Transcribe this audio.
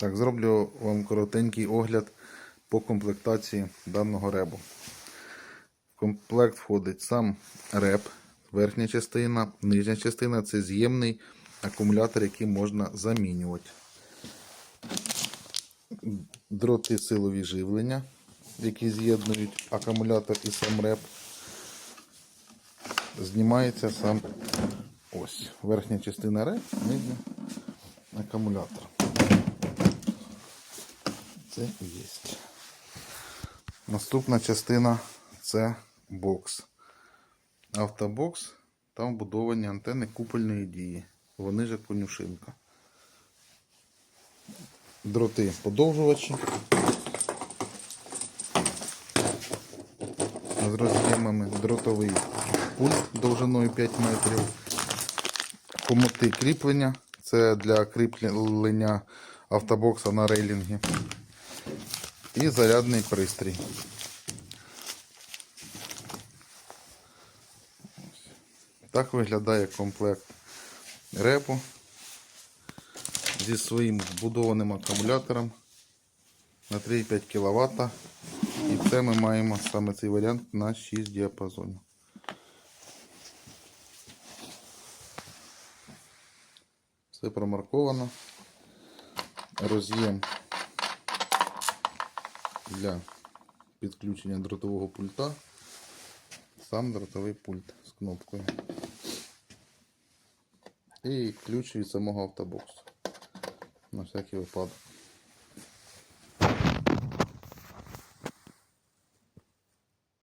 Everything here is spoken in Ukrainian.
Так, зроблю вам коротенький огляд по комплектації даного ребу. В комплект входить сам реб, верхня частина, нижня частина це з'ємний акумулятор, який можна замінювати. Дроти силові живлення, які з'єднують акумулятор і сам реб. Знімається сам ось верхня частина реб, нижня акумулятор. Це є. Наступна частина це бокс. Автобокс, там вбудовані антени купольної дії. Вони же конюшинка. Дроти подовжувачі. З роз'ємами дротовий пульт довжиною 5 метрів. Комоти кріплення. Це для кріплення автобокса на рейлінгі. І зарядний пристрій. Так виглядає комплект репу зі своїм вбудованим акумулятором на 3,5 кВт. І це ми маємо саме цей варіант на 6 діапазонів. Все промарковано. Роз'єм для підключення дротового пульта. Сам дротовий пульт з кнопкою. І ключ від самого автобоксу. На всякий випадок.